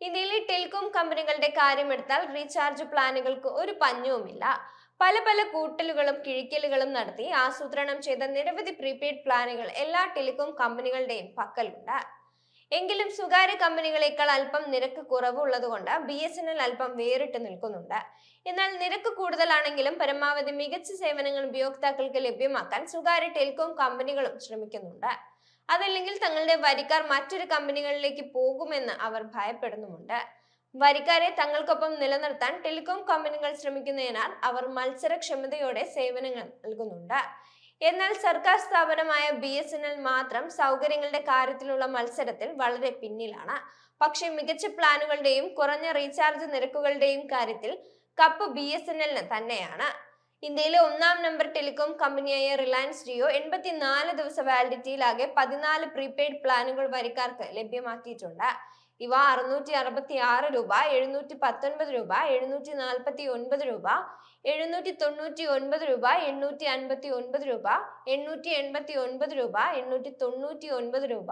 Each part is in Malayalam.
ഇന്ത്യയിലെ ടെലികോം കമ്പനികളുടെ കാര്യമെടുത്താൽ റീചാർജ് പ്ലാനുകൾക്ക് ഒരു പഞ്ഞവുമില്ല. പല പല കൂട്ടലുകളും കിഴിക്കലുകളും നടത്തി ആസൂത്രണം ചെയ്ത നിരവധി പ്രീപെയ്ഡ് പ്ലാനുകൾ എല്ലാ ടെലികോം കമ്പനികളുടെയും പക്കലുണ്ട്. എങ്കിലും സ്വകാര്യ കമ്പനികളെക്കാൾ അല്പം നിരക്ക് കുറവുള്ളതുകൊണ്ട് ബി എസ് എൻ എൽ അല്പം വേറിട്ട് നിൽക്കുന്നുണ്ട്. എന്നാൽ നിരക്ക് കൂടുതലാണെങ്കിലും പരമാവധി മികച്ച സേവനങ്ങൾ ഉപയോക്താക്കൾക്ക് ലഭ്യമാക്കാൻ സ്വകാര്യ ടെലികോം കമ്പനികളും ശ്രമിക്കുന്നുണ്ട്. അതല്ലെങ്കിൽ തങ്ങളുടെ വരിക്കാർ മറ്റൊരു കമ്പനികളിലേക്ക് പോകുമെന്ന് അവർ ഭയപ്പെടുന്നുമുണ്ട്. വരിക്കാരെ തങ്ങൾക്കൊപ്പം നിലനിർത്താൻ ടെലികോം കമ്പനികൾ ശ്രമിക്കുന്നതിനാൽ അവർ മത്സരക്ഷമതയോടെ സേവനങ്ങൾ നൽകുന്നുണ്ട്. എന്നാൽ സർക്കാർ സ്ഥാപനമായ ബി എസ് എൻ എൽ മാത്രം സൗകര്യങ്ങളുടെ കാര്യത്തിലുള്ള മത്സരത്തിൽ വളരെ പിന്നിലാണ്. പക്ഷേ മികച്ച പ്ലാനുകളുടെയും കുറഞ്ഞ റീചാർജ് നിരക്കുകളുടെയും കാര്യത്തിൽ കപ്പ് ബി എസ് എൻ എല്ലിന് തന്നെയാണ് ഇന്ത്യയിലെ ഒന്നാം നമ്പർ ടെലികോം കമ്പനിയായ റിലയൻസ് ജിയോ എൺപത്തിനാല് ദിവസ വാലിഡിറ്റിയിലാകെ പതിനാല് പ്രീപെയ്ഡ് പ്ലാനുകൾ വരിക്കാർക്ക് ലഭ്യമാക്കിയിട്ടുണ്ട്. ഇവ അറുന്നൂറ്റി അറുപത്തി ആറ് രൂപ എഴുന്നൂറ്റി പത്തൊൻപത് രൂപ എഴുന്നൂറ്റി നാൽപ്പത്തി ഒൻപത് രൂപ എഴുന്നൂറ്റി തൊണ്ണൂറ്റി ഒൻപത് രൂപ എണ്ണൂറ്റി അൻപത്തി ഒൻപത് രൂപ എണ്ണൂറ്റി എൺപത്തി ഒൻപത് രൂപ എണ്ണൂറ്റി തൊണ്ണൂറ്റി ഒൻപത് രൂപ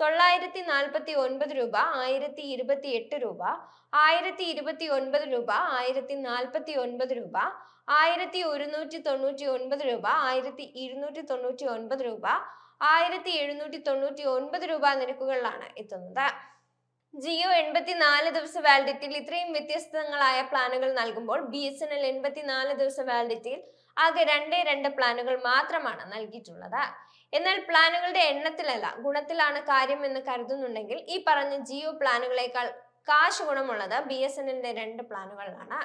തൊള്ളായിരത്തി നാൽപ്പത്തി ഒൻപത് രൂപ ആയിരത്തി ഇരുപത്തി എട്ട് രൂപ ആയിരത്തി ഇരുപത്തി ഒൻപത് രൂപ ആയിരത്തി നാൽപ്പത്തി ഒൻപത് രൂപ ആയിരത്തി ഒരുന്നൂറ്റി തൊണ്ണൂറ്റി ഒൻപത് രൂപ ആയിരത്തി ഇരുന്നൂറ്റി തൊണ്ണൂറ്റി ഒൻപത് രൂപ ആയിരത്തി എഴുന്നൂറ്റി തൊണ്ണൂറ്റി ഒൻപത് രൂപ നിരക്കുകളിലാണ് എത്തുന്നത്. ജിയോ എൺപത്തിനാല് ദിവസ വാലിഡിറ്റിയിൽ ഇത്രയും വ്യത്യസ്തങ്ങളായ പ്ലാനുകൾ നൽകുമ്പോൾ ബി എസ് എൻ എൽ എൺപത്തിനാല് ദിവസ വാലിഡിറ്റിയിൽ ആകെ രണ്ടേ രണ്ട് പ്ലാനുകൾ മാത്രമാണ് നൽകിയിട്ടുള്ളത്. എന്നാൽ പ്ലാനുകളുടെ എണ്ണത്തിലല്ല ഗുണത്തിലാണ് കാര്യം എന്ന് കരുതുന്നുണ്ടെങ്കിൽ ഈ പറഞ്ഞ ജിയോ പ്ലാനുകളേക്കാൾ കാശ് ഗുണമുള്ളത് ബി എസ് എൻ എല്ലിന്റെ രണ്ട് പ്ലാനുകളിലാണ്.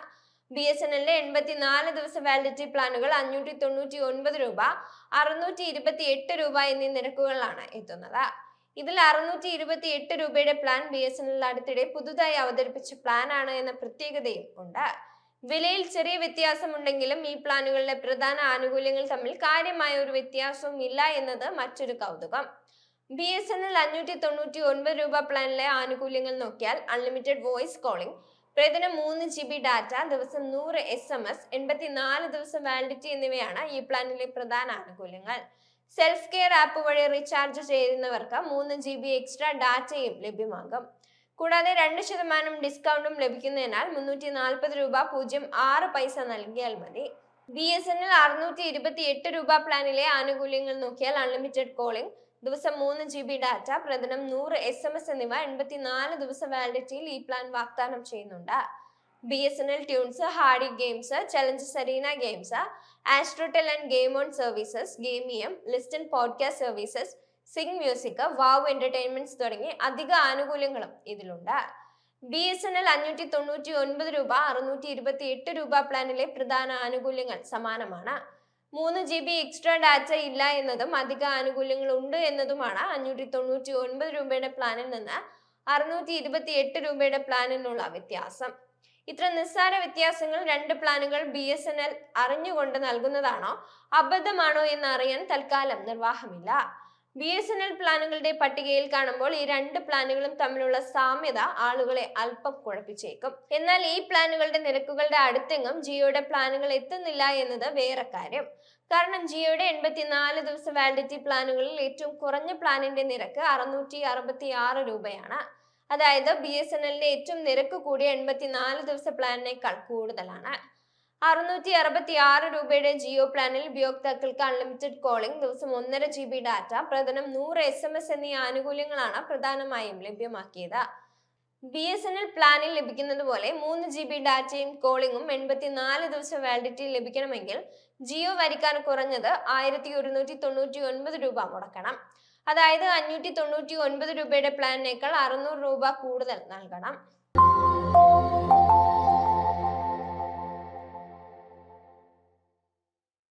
ബി എസ് എൻ എല്ലിന്റെ എൺപത്തിനാല് ദിവസ വാലിഡിറ്റി പ്ലാനുകൾ അഞ്ഞൂറ്റി തൊണ്ണൂറ്റി ഒൻപത് രൂപ അറുന്നൂറ്റി ഇരുപത്തി എട്ട് രൂപ എന്നീ നിരക്കുകളിലാണ് എത്തുന്നത്. ഇതിൽ അറുന്നൂറ്റി ഇരുപത്തി എട്ട് രൂപയുടെ plan B S N L അടുത്തിടെ പുതുതായി അവതരിപ്പിച്ച പ്ലാൻ ആണ് എന്ന പ്രത്യേകതയും ഉണ്ട്. വിലയിൽ ചെറിയ വ്യത്യാസമുണ്ടെങ്കിലും ഈ പ്ലാനുകളിലെ പ്രധാന ആനുകൂല്യങ്ങൾ തമ്മിൽ കാര്യമായ ഒരു വ്യത്യാസവും ഇല്ല എന്നത് മറ്റൊരു കൗതുകം. ബി എസ് എൻ എൽ അഞ്ഞൂറ്റി തൊണ്ണൂറ്റി ഒൻപത് രൂപ പ്ലാനിലെ ആനുകൂല്യങ്ങൾ നോക്കിയാൽ അൺലിമിറ്റഡ് വോയിസ് കോളിംഗ് പ്രതിദിനം മൂന്ന് ജി ബി ഡാറ്റ ദിവസം നൂറ് എസ് എം എസ് എൺപത്തിനാല് ദിവസം വാലിഡിറ്റി എന്നിവയാണ് ഈ പ്ലാനിലെ പ്രധാന ആനുകൂല്യങ്ങൾ. സെൽഫ് കെയർ ആപ്പ് വഴി റീചാർജ് ചെയ്യുന്നവർക്ക് മൂന്ന് ജി ബി എക്സ്ട്രാ ഡാറ്റയും ലഭ്യമാകും. കൂടാതെ രണ്ട് ശതമാനം ഡിസ്കൗണ്ടും ലഭിക്കുന്നതിനാൽ മുന്നൂറ്റി നാൽപ്പത് രൂപ പൂജ്യം ആറ് പൈസ നൽകിയാൽ മതി. ബി എസ് എൻ എൽ അറുന്നൂറ്റി ഇരുപത്തി എട്ട് രൂപ പ്ലാനിലെ ആനുകൂല്യങ്ങൾ നോക്കിയാൽ അൺലിമിറ്റഡ് കോളിംഗ് ദിവസം മൂന്ന് ജി ബി ഡാറ്റ പ്രതിനം നൂറ് എസ് എം എസ് എന്നിവ എൺപത്തിനാല് ദിവസം വാലിഡിറ്റിയിൽ ഈ പ്ലാൻ വാഗ്ദാനം ചെയ്യുന്നുണ്ട്. B S N L tunes hardy games challenge Sareena games Astrotel and game on services Gameium list and podcast services sing music wow entertainments തുടങ്ങി അധിക ആനുകൂല്യങ്ങളും ഇതിലുണ്ട്. ബി എസ് എൻ എൽ അഞ്ഞൂറ്റി തൊണ്ണൂറ്റി ഒൻപത് രൂപ അറുന്നൂറ്റി ഇരുപത്തി എട്ട് രൂപ പ്ലാനിലെ പ്രധാന ആനുകൂല്യങ്ങൾ സമാനമാണ്. മൂന്ന് ജി ബി എക്സ്ട്രാ ഡാറ്റ ഇല്ല എന്നതും അധിക ആനുകൂല്യങ്ങൾ ഉണ്ട് എന്നതുമാണ് അഞ്ഞൂറ്റി തൊണ്ണൂറ്റി ഒൻപത് രൂപയുടെ പ്ലാനിൽ നിന്ന് അറുന്നൂറ്റി ഇരുപത്തി എട്ട് രൂപയുടെ പ്ലാനിനുള്ള വ്യത്യാസം. ഇത്ര നിസ്സാര വ്യത്യാസങ്ങൾ രണ്ട് പ്ലാനുകൾ ബി എസ് എൻ എൽ അറിഞ്ഞുകൊണ്ട് നൽകുന്നതാണോ? അബദ്ധമാണോ എന്ന് അറിയാൻ തൽക്കാലം നിർവാഹമില്ല. ബി എസ് എൻ എൽ പ്ലാനുകളുടെ പട്ടികയിൽ കാണുമ്പോൾ ഈ രണ്ട് പ്ലാനുകളും തമ്മിലുള്ള സാമ്യത ആളുകളെ അല്പം കുഴപ്പിച്ചേക്കും. എന്നാൽ ഈ പ്ലാനുകളുടെ നിരക്കുകളുടെ അടുത്തെങ്ങും ജിയോയുടെ പ്ലാനുകൾ എത്തുന്നില്ല എന്നത് വേറെ കാര്യം. കാരണം ജിയോയുടെ എൺപത്തിനാല് ദിവസ വാലിഡിറ്റി പ്ലാനുകളിൽ ഏറ്റവും കുറഞ്ഞ പ്ലാനിന്റെ നിരക്ക് അറുന്നൂറ്റി അറുപത്തി ആറ് രൂപയാണ്. അതായത് ബി എസ് എൻ എല്ലിന്റെ ഏറ്റവും നിരക്ക് കൂടിയ എൺപത്തിനാല് ദിവസ പ്ലാനിനേക്കാൾ കൂടുതലാണ്. അറുന്നൂറ്റി അറുപത്തി ആറ് രൂപയുടെ ജിയോ പ്ലാനിൽ ഉപയോക്താക്കൾക്ക് അൺലിമിറ്റഡ് കോളിംഗ് ദിവസം ഒന്നര ജി ബി ഡാറ്റ പ്രധാനം നൂറ് എസ് എം എസ് എന്നീ ആനുകൂല്യങ്ങളാണ് പ്രധാനമായും ലഭ്യമാക്കിയത്. ബി എസ് എൻ എൽ പ്ലാനിൽ ലഭിക്കുന്നത് പോലെ മൂന്ന് ജി ബി ഡാറ്റയും കോളിംഗും എൺപത്തിനാല് ദിവസം വാലിഡിറ്റി ലഭിക്കണമെങ്കിൽ ജിയോ വരിക്കാർ കുറഞ്ഞത് ആയിരത്തി ഒരുന്നൂറ്റി തൊണ്ണൂറ്റി ഒൻപത് രൂപ മുടക്കണം. അതായത് അഞ്ഞൂറ്റി തൊണ്ണൂറ്റി ഒൻപത് രൂപയുടെ പ്ലാനിനേക്കാൾ അറുന്നൂറ് രൂപ കൂടുതൽ നൽകണം.